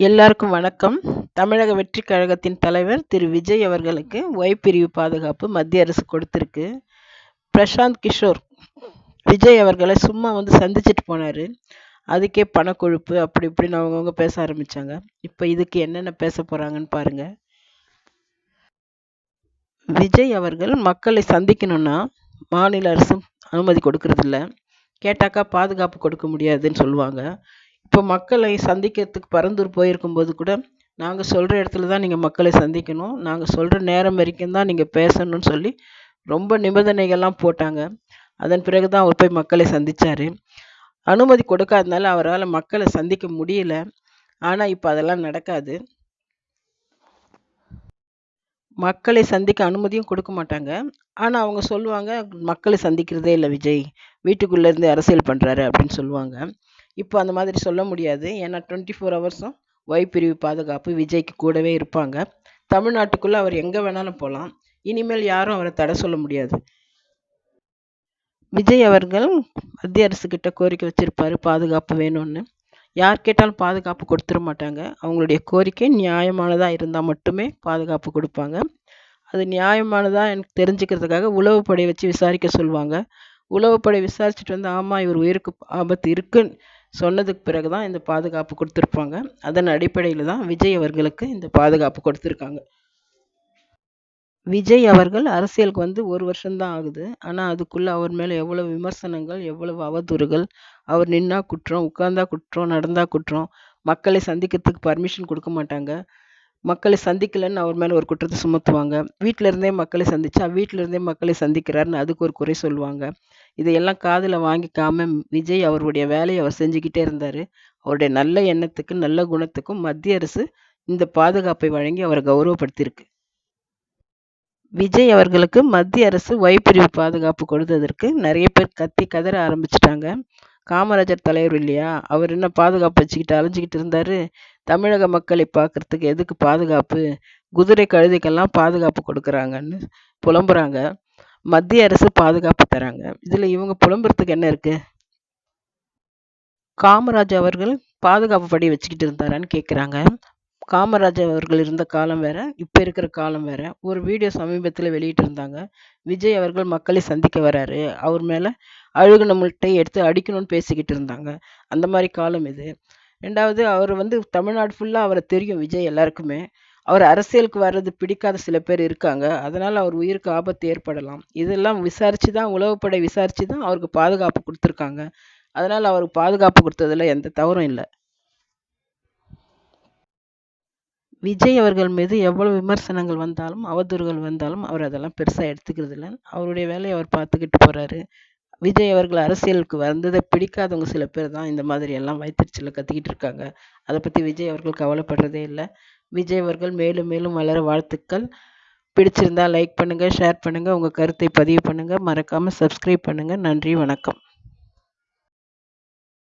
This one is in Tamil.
எல்லாருக்கும் வணக்கம். தமிழக வெற்றி கழகத்தின் தலைவர் திரு. விஜய் அவர்களுக்கு ஒய் பிரிவு பாதுகாப்பு மத்திய அரசு கொடுத்துருக்கு. பிரசாந்த் கிஷோர் விஜய் அவர்களை சும்மா வந்து சந்திச்சுட்டு போனார். அதுக்கே பணக்கொழுப்பு அப்படி இப்படின்னு அவங்கவுங்க பேச ஆரம்பித்தாங்க இப்போ இதுக்கு என்னென்ன பேச போகிறாங்கன்னு பாருங்கள் விஜய் அவர்கள் மக்களை சந்திக்கணும்னா மாநில அரசும் அனுமதி கொடுக்கறதில்ல. கேட்டாக்கா பாதுகாப்பு கொடுக்க முடியாதுன்னு சொல்லுவாங்க. இப்போ மக்களை சந்திக்கிறதுக்கு பரந்தூர் போயிருக்கும்போது கூட நாங்கள் சொல்கிற இடத்துல தான் நீங்கள் மக்களை சந்திக்கணும். நாங்கள் சொல்கிற நேரம் வரைக்கும் தான் நீங்கள் பேசணும்னு சொல்லி ரொம்ப நிபந்தனைகள்லாம் போட்டாங்க. அதன் பிறகு தான் அவர் போய் மக்களை சந்தித்தார் அனுமதி கொடுக்காதனால அவரால் மக்களை சந்திக்க முடியல. ஆனால் இப்போ அதெல்லாம் நடக்காது. மக்களை சந்திக்க அனுமதியும் கொடுக்க மாட்டாங்க. ஆனால் அவங்க சொல்லுவாங்க மக்களை சந்திக்கிறதே இல்லை விஜய். வீட்டுக்குள்ளேருந்து அரசியல் பண்ணுறாரு அப்படின்னு சொல்லுவாங்க. இப்போ அந்த மாதிரி சொல்ல முடியாது. ஏன்னா டுவெண்ட்டி ஃபோர் ஹவர்ஸும் ஒய் பிரிவு பாதுகாப்பு விஜய்க்கு கூடவே இருப்பாங்க. தமிழ்நாட்டுக்குள்ளே அவர் எங்கே வேணாலும் போகலாம் இனிமேல் யாரும் அவரை தடை சொல்ல முடியாது. விஜய் அவர்கள் மத்திய அரசுக்கிட்ட கோரிக்கை வச்சுருப்பார் பாதுகாப்பு வேணும்னு. யார் கேட்டாலும் பாதுகாப்பு கொடுத்துட மாட்டாங்க. அவங்களுடைய கோரிக்கை நியாயமானதாக இருந்தால் மட்டுமே பாதுகாப்பு கொடுப்பாங்க. அது நியாயமானதாக எனக்கு தெரிஞ்சுக்கிறதுக்காக உளவுப்படை வச்சு விசாரிக்க சொல்லுவாங்க. உளவுப்படை விசாரிச்சுட்டு வந்து ஆமாம் இவர் உயிருக்கு ஆபத்து இருக்குன்னு சொன்னதுக்கு பிறகு தான் இந்த பாதுகாப்பு கொடுத்துருப்பாங்க. அதன் அடிப்படையில் தான் விஜய் அவர்களுக்கு இந்த பாதுகாப்பு கொடுத்துருக்காங்க. விஜய் அவர்கள் அரசியலுக்கு வந்து ஒரு வருஷம்தான் ஆகுது. ஆனால் அதுக்குள்ளே அவர் மேலே எவ்வளோ விமர்சனங்கள் எவ்வளவு அவதூறுகள் அவர் நின்னா குற்றம் உட்கார்ந்தா குற்றம் நடந்தா குற்றம் மக்களை சந்திக்கிறதுக்கு பர்மிஷன் கொடுக்க மாட்டாங்க. மக்களை சந்திக்கலைன்னு அவர் மேலே ஒரு குற்றத்தை சுமத்துவாங்க. வீட்டில் இருந்தே மக்களை சந்திச்சா வீட்டில் இருந்தே மக்களை சந்திக்கிறாருன்னு அதுக்கு ஒரு குறை சொல்லுவாங்க. இதையெல்லாம் காதில் வாங்கிக்காம விஜய் அவருடைய வேலையை அவர் செஞ்சுக்கிட்டே இருந்தார். அவருடைய நல்ல எண்ணத்துக்கு நல்ல குணத்துக்கும் மத்திய அரசு இந்த பாதுகாப்பை வழங்கி அவரை கௌரவப்படுத்தியிருக்கு. விஜய் அவர்களுக்கு மத்திய அரசு வைப்பிரிவு பாதுகாப்பு கொடுத்ததற்கு நிறைய பேர் கத்தி கதற ஆரம்பிச்சிட்டாங்க. காமராஜர் தலைவர் இல்லையா? அவர் என்ன பாதுகாப்பு வச்சுக்கிட்டு அலைஞ்சிக்கிட்டு இருந்தார்? தமிழக மக்களை பார்க்குறதுக்கு எதுக்கு பாதுகாப்பு? குதிரை கழுதைக்கெல்லாம் பாதுகாப்பு கொடுக்குறாங்கன்னு புலம்புறாங்க. மத்திய அரசு பாதுகாப்பு தராங்க. இதில் இவங்க புலம்புறதுக்கு என்ன இருக்குது காமராஜ் அவர்கள் பாதுகாப்பு படி வச்சுக்கிட்டு இருந்தாரான்னு கேட்குறாங்க காமராஜ் அவர்கள் இருந்த காலம் வேற இப்போ இருக்கிற காலம் வேற. ஒரு வீடியோ சமீபத்தில் வெளியிட்டிருந்தாங்க விஜய் அவர்கள் மக்களை சந்திக்க வராரு. அவர் மேலே அழுகுனமுட்டை எடுத்து அடிக்கணும்னு பேசிக்கிட்டு இருந்தாங்க. அந்த மாதிரி காலம் இது. ரெண்டாவது அவர் வந்து தமிழ்நாடு ஃபுல்லாக அவரை தெரியும் விஜய் எல்லாருக்குமே. அவர் அரசியலுக்கு வர்றது பிடிக்காத சில பேர் இருக்காங்க. அதனால் அவர் உயிருக்கு ஆபத்து ஏற்படலாம். இதெல்லாம் விசாரித்து தான் உளவுப்படை விசாரித்து தான் அவருக்கு பாதுகாப்பு கொடுத்துருக்காங்க. அதனால் அவருக்கு பாதுகாப்பு கொடுத்ததில் எந்த தவறும் இல்லை. விஜய் அவர்கள் மீது எவ்வளவு விமர்சனங்கள் வந்தாலும் அவதூறுகள் வந்தாலும் அவர் அதெல்லாம் பெருசாக எடுத்துக்கிறது இல்லை அவருடைய வேலையை அவர் பார்த்துக்கிட்டு போகிறாரு விஜய் அவர்கள் அரசியலுக்கு வந்ததை பிடிக்காதவங்க சில பேர் தான் இந்த மாதிரி எல்லாம் வயிற்றுச்சலில் கத்திக்கிட்டு இருக்காங்க. அதை பற்றி விஜய் அவர்கள் கவலைப்படுறதே இல்லை. விஜய் அவர்கள் மேலும் மேலும் வளர வாழ்த்துக்கள். பிடிச்சிருந்தா லைக் பண்ணுங்கள் ஷேர் பண்ணுங்கள் உங்கள் கருத்தை பதிவு பண்ணுங்கள் மறக்காமல் சப்ஸ்கிரைப் பண்ணுங்கள் நன்றி வணக்கம்.